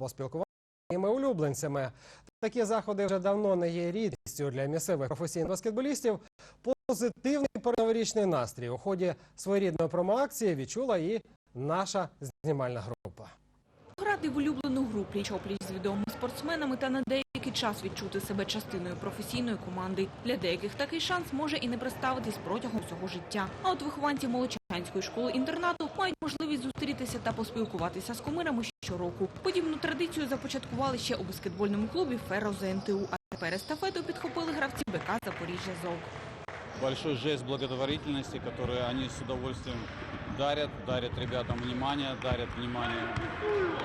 поспілкування з своїми улюбленцями. Такі заходи вже давно не є рідністю для місцевих професійних баскетболістів. Позитивний передноворічний настрій у ході своєрідної промоакції відчула і наша знімальна група. Грати в улюблену гру пліч-опліч з відомими спортсменами та на деякий час відчути себе частиною професійної команди. Для деяких такий шанс може і не представитись протягом всього життя. А от вихованці Молочанської школи-інтернату мають можливість зустрітися та поспілкуватися з кумирами щороку. Подібну традицію започаткували ще у баскетбольному клубі «Ферро ЗНТУ», а тепер естафету підхопили гравці БК «Запоріжжя Зов. большой жест благотворительности, который они с удовольствием дарят, дарят ребятам внимание, дарят внимание,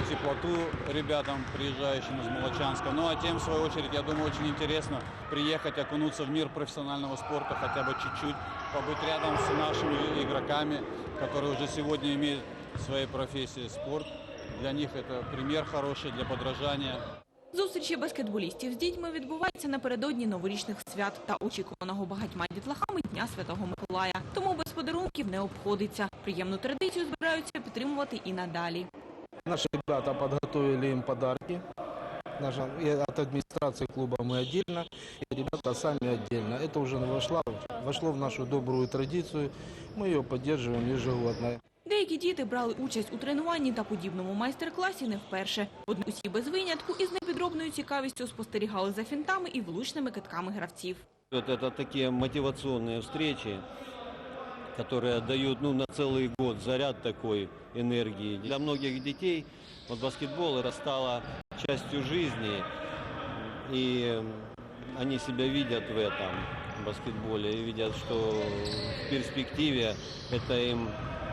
теплоту ребятам, приезжающим из Молочанска. Ну а тем, в свою очередь, я думаю, очень интересно приехать, окунуться в мир профессионального спорта хотя бы чуть-чуть, побыть рядом с нашими игроками, которые уже сегодня имеют в своей профессии спорт. Для них это пример хороший для подражания. Зустрічі баскетболістів з дітьми відбуваються напередодні новорічних свят та очікуваного багатьма дітлахами Дня Святого Миколая. Тому без подарунків не обходиться. Приємну традицію збираються підтримувати і надалі. Наши ребята подготовили им подарки. Наша- и от администрации клуба мы отдельно, и ребята сами отдельно. Это уже вошло, вошло в нашу добрую традицию. Мы ее поддерживаем ежегодно. Деякі діти брали участь у тренуванні та подібному майстер-класі не вперше. Однак усі без винятку із непідробною цікавістю спостерігали за фінтами і влучними китками гравців. Вот это такие мотивационные встречи, Которые дают ну, на целый год заряд такой энергии. Для многих детей вот баскетбол это стало частью жизни, и они себя видят в этом баскетболе и видят, что в перспективе это им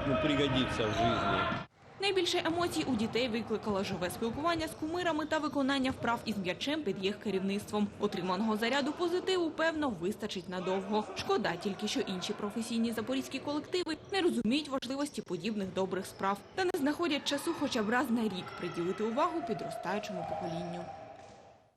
ну, пригодится в жизни. Найбільше емоцій у дітей викликало живе спілкування з кумирами та виконання вправ із м'ячем під їх керівництвом. Отриманого заряду позитиву, певно, вистачить надовго. Шкода тільки, що інші професійні запорізькі колективи не розуміють важливості подібних добрих справ та не знаходять часу хоча б раз на рік приділити увагу підростаючому поколінню.